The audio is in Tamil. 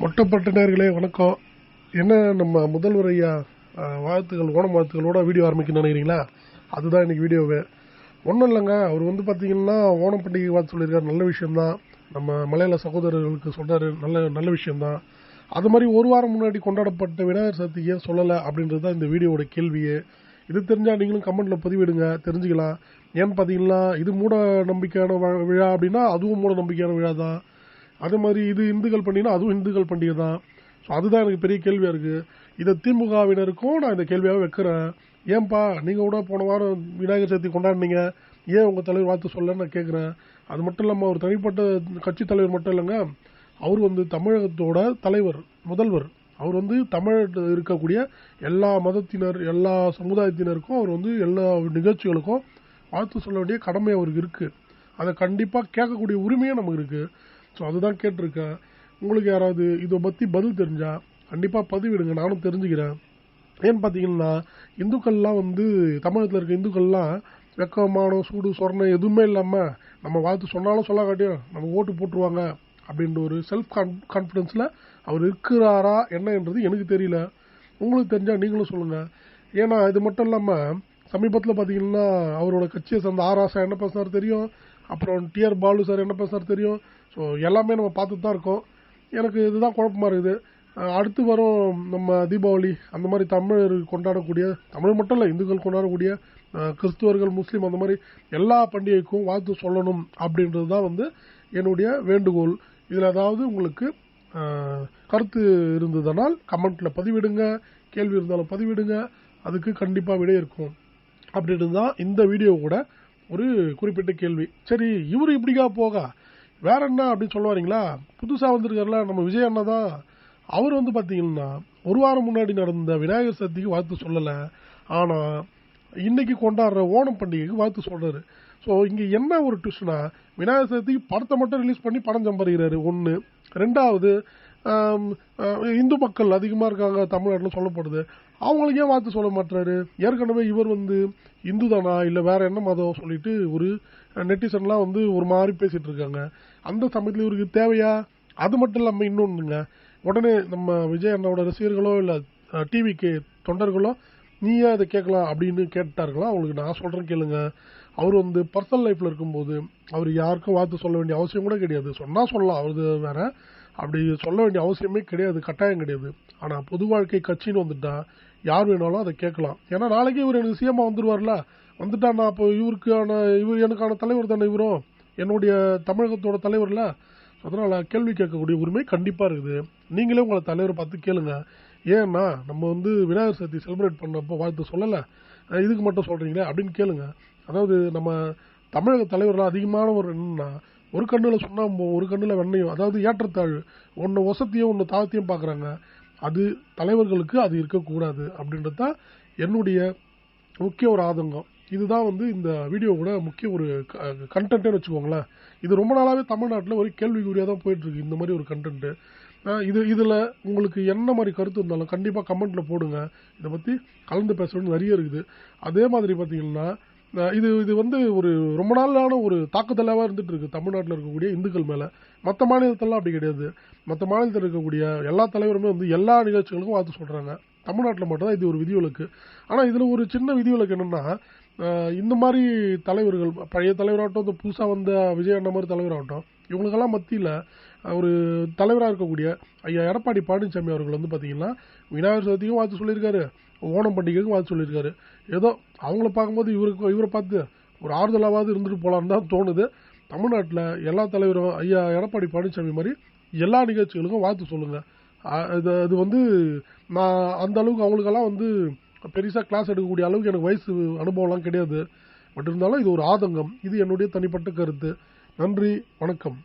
மொட்டப்பட்ட நேர்களே வணக்கம். என்ன நம்ம முதல்வர் ஐயா வாழ்த்துக்கள் ஓணம் வாழ்த்துக்களோட வீடியோ ஆரம்பிக்கணும்னு நினைக்கிறீங்களா? அதுதான் இன்றைக்கி வீடியோவே. ஒன்றும் இல்லைங்க. அவர் வந்து பார்த்தீங்கன்னா ஓணம் பண்டிகை வாழ்த்து சொல்லியிருக்காரு. நல்ல விஷயம்தான். நம்ம மலையாள சகோதரர்களுக்கு சொல்கிறாரு நல்ல நல்ல விஷயம்தான். அது மாதிரி ஒரு வாரம் முன்னாடி கொண்டாடப்பட்ட விநாயகர் சதுர்த்தி ஏன் சொல்லலை அப்படின்றது தான் இந்த வீடியோவோட கேள்வியே. இது தெரிஞ்சால் நீங்களும் கமெண்ட்டில் பதிவிடுங்க. தெரிஞ்சுக்கலாம். ஏன்னு பார்த்தீங்கன்னா இது மூட நம்பிக்கையான விழா அப்படின்னா அதுவும் மூட நம்பிக்கையான விழா தான் அதே மாதிரி இது இந்துக்கள் பண்டிகைனா அதுவும் இந்துக்கள் பண்டிகை தான் ஸோ அதுதான் எனக்கு பெரிய கேள்வியாக இருக்குது இதை திமுகவினருக்கும் நான் இந்த கேள்வியாக வைக்கிறேன். ஏன்பா நீங்கள் கூட போன வாரம் விநாயகர் சதுர்த்தி கொண்டாடினீங்க. ஏன் உங்கள் தலைவர் வாழ்த்து சொல்லன்னு நான் கேட்குறேன் அது மட்டும் இல்லாமல் அவர் தனிப்பட்ட கட்சி தலைவர் மட்டும் இல்லைங்க. அவர் வந்து தமிழகத்தோட தலைவர் முதல்வர். அவர் வந்து தமிழ் இருக்கக்கூடிய எல்லா மதத்தினர் எல்லா சமுதாயத்தினருக்கும் அவர் வந்து எல்லா நிகழ்ச்சிகளுக்கும் வாழ்த்து சொல்ல வேண்டிய கடமை அவருக்கு இருக்குது அதை கண்டிப்பாக கேட்கக்கூடிய உரிமையும் நமக்கு இருக்குது ஸோ அதுதான் கேட்டிருக்கேன். உங்களுக்கு யாராவது இதை பற்றி பதில் தெரிஞ்சா கண்டிப்பாக பதிவிடுங்க. நானும் தெரிஞ்சுக்கிறேன். ஏன்னு பார்த்தீங்கன்னா இந்துக்கள்லாம் வந்து தமிழகத்தில் இருக்க இந்துக்கள்லாம் வெக்கமானம் சூடு சொரணம் எதுவுமே இல்லாமல் நம்ம வாழ்த்து சொன்னாலும் சொல்லாக்காட்டியும் நம்ம ஓட்டு போட்டுருவாங்க அப்படின்ற ஒரு செல்ஃப் கான் கான்ஃபிடென்ஸில் அவர் இருக்கிறாரா என்னன்றது எனக்கு தெரியல. உங்களுக்கு தெரிஞ்சால் நீங்களும் சொல்லுங்கள் ஏன்னா இது மட்டும் இல்லாமல் சமீபத்தில் பார்த்தீங்கன்னா அவரோட கட்சியை சேர்ந்த ஆர் ஆசா என்ன பேசினார் தெரியும்? அப்புறம் டிஆர் பாலு சார் என்ன பேசினார் தெரியும்? ஸோ எல்லாமே நம்ம பார்த்துட்டு தான் இருக்கோம். எனக்கு இதுதான் குழப்பமா இருக்குது. அடுத்து வரும் நம்ம தீபாவளி அந்த மாதிரி தமிழர் கொண்டாடக்கூடிய தமிழ் மட்டும் இல்லை இந்துக்கள் கொண்டாடக்கூடிய கிறிஸ்துவர்கள் முஸ்லீம் அந்த மாதிரி எல்லா பண்டிகைக்கும் வாழ்த்து சொல்லணும் அப்படின்றது தான் வந்து என்னுடைய வேண்டுகோள். இதில் ஏதாவது உங்களுக்கு கருத்து இருந்ததனால் கமெண்ட்டில் பதிவிடுங்க. கேள்வி இருந்தாலும் பதிவிடுங்க. அதுக்கு கண்டிப்பாக விடை இருக்கும். அப்படின்றது தான் இந்த வீடியோ கூட ஒரு குறிப்பிட்ட கேள்வி. சரி இவர் இப்படிக்கா போக? வேற என்ன அப்படின்னு சொல்ல வரீங்களா புதுசாக வந்திருக்காருல நம்ம விஜய் அண்ணா தான். அவர் வந்து பார்த்தீங்கன்னா ஒரு வாரம் முன்னாடி நடந்த விநாயகர் சதுர்த்திக்கு வாழ்த்து சொல்லலை. ஆனால் இன்னைக்கு கொண்டாடுற ஓணம் பண்டிகைக்கு வாழ்த்து சொல்றாரு. ஸோ இங்கே என்ன ஒரு ட்விஸ்ட்னா விநாயகர் சதுர்த்திக்கு படத்தை மட்டும் ரிலீஸ் பண்ணி படம் சம்பாதிக்கிறாரு. ஒன்று ரெண்டாவது இந்து மக்கள் அதிகமாக இருக்காங்க தமிழ்நாட்டில் சொல்லப்படுது. அவங்களுக்கு ஏன் வாழ்த்து சொல்ல மாட்டாரு ஏற்கனவே இவர் வந்து இந்து தானா? இல்லை வேற என்ன மதம் சொல்லிட்டு ஒரு நெட்டிசன்லாம் வந்து ஒரு மாதிரி பேசிட்டு இருக்காங்க. அந்த சமயத்தில் இவருக்கு தேவையா? அது மட்டும் இல்லாமல் இன்னொன்றுங்க உடனே நம்ம விஜய் அண்ணாவோட ரசிகர்களோ இல்லை டிவிக்கு தொண்டர்களோ நீயே அதை கேட்கலாம்? அப்படின்னு கேட்டார்களா? அவங்களுக்கு நான் சொல்கிறேன் கேளுங்க. அவர் வந்து பர்சனல் லைஃப்பில் இருக்கும்போது அவர் யாருக்கும் வாழ்த்து சொல்ல வேண்டிய அவசியம் கூட கிடையாது. சொன்னால் சொல்லலாம். அவரது வேற அப்படி சொல்ல வேண்டிய அவசியமே கிடையாது கட்டாயம் கிடையாது. ஆனால் பொது வாழ்க்கை கட்சின்னு வந்துட்டா யார் வேணாலும் அதை கேட்கலாம். ஏன்னா நாளைக்கு இவர் எனக்கு சிஎம்மா வந்துருவார்ல. வந்துட்டா நான் அப்போ இவருக்கான இவர் எனக்கான தலைவர் தானே இவரும் என்னுடைய தமிழகத்தோட தலைவர்ல? அதனால் கேள்வி கேட்கக்கூடிய உரிமை கண்டிப்பாக இருக்குது. நீங்களே உங்களை தலைவரை பார்த்து கேளுங்க. ஏன்னா நம்ம வந்து விநாயகர் சதுர்த்தி செலிப்ரேட் பண்ணப்போ வாழ்த்து சொல்லலை. இதுக்கு மட்டும் சொல்கிறீங்களே அப்படின்னு கேளுங்க. அதாவது நம்ம தமிழக தலைவர்கள் அதிகமானவர் என்னன்னா ஒரு கண்ணில் சுண்ணாம்பும் ஒரு கண்ணில் வெண்ணையும் அதாவது ஏற்றத்தாழ்வு. ஒன்று வசத்தையும் ஒன்று தாழ்த்தியும் பார்க்குறாங்க அது தலைவர்களுக்கு அது இருக்கக்கூடாது அப்படின்றது தான் என்னுடைய முக்கிய ஒரு ஆதங்கம். இதுதான் வந்து இந்த வீடியோவோட முக்கிய ஒரு கண்டென்ட்டுன்னு வச்சுக்கோங்களேன். இது ரொம்ப நாளாகவே தமிழ்நாட்டில் ஒரு கேள்விக்குறியாக தான் போயிட்டுருக்கு இந்த மாதிரி ஒரு கண்டென்ட்டு இது இதில் உங்களுக்கு என்ன மாதிரி கருத்து இருந்தாலும் கண்டிப்பாக கமெண்ட்டில் போடுங்க. இதை பற்றி கலந்து பேச நிறைய இருக்குது. அதே மாதிரி பார்த்தீங்கன்னா இது இது வந்து ஒரு ரொம்ப நாளான ஒரு தாக்குதலாக இருந்துட்டு இருக்கு தமிழ்நாட்டில் இருக்கக்கூடிய இந்துக்கள் மேலே. மற்ற மாநிலத்திலலாம் அப்படி கிடையாது. மற்ற மாநிலத்தில் இருக்கக்கூடிய எல்லா தலைவருமே வந்து எல்லா நிகழ்ச்சிகளுக்கும் வாழ்த்து சொல்கிறாங்க தமிழ்நாட்டில் மட்டும்தான் இது ஒரு விதிவிலக்கு ஆனால் இதில் ஒரு சின்ன விதிவிலக்கு என்னென்னா இந்த மாதிரி தலைவர்கள் பழைய தலைவராகட்டும் இந்த புதுசாக வந்த விஜய் அண்ணா மாதிரி தலைவராகட்டும் இவங்களுக்கெல்லாம் மத்தியில் ஒரு தலைவராக இருக்கக்கூடிய ஐயா எடப்பாடி பழனிசாமி அவர்கள் வந்து பார்த்தீங்கன்னா விநாயகர் சதுர்த்திக்கும் வாழ்த்து சொல்லியிருக்காரு. ஓணம் பண்டிகைக்கும் வாழ்த்து சொல்லியிருக்காரு. ஏதோ அவங்கள பார்க்கும்போது இவருக்கு இவரை பார்த்து ஒரு ஆறுதலாவது இருந்துட்டு போகலான்னு தான் தோணுது. தமிழ்நாட்டில் எல்லா தலைவரும் ஐயா எடப்பாடி பழனிசாமி மாதிரி எல்லா நிகழ்ச்சிகளுக்கும் வாழ்த்து சொல்லுங்கள் இது இது வந்து நான் அந்த அளவுக்கு அவங்களுக்கெல்லாம் வந்து பெருசாக கிளாஸ் எடுக்கக்கூடிய அளவுக்கு எனக்கு வயசு அனுபவம்லாம் கிடையாது. பட் இருந்தாலும் இது ஒரு ஆதங்கம். இது என்னுடைய தனிப்பட்ட கருத்து. நன்றி வணக்கம்.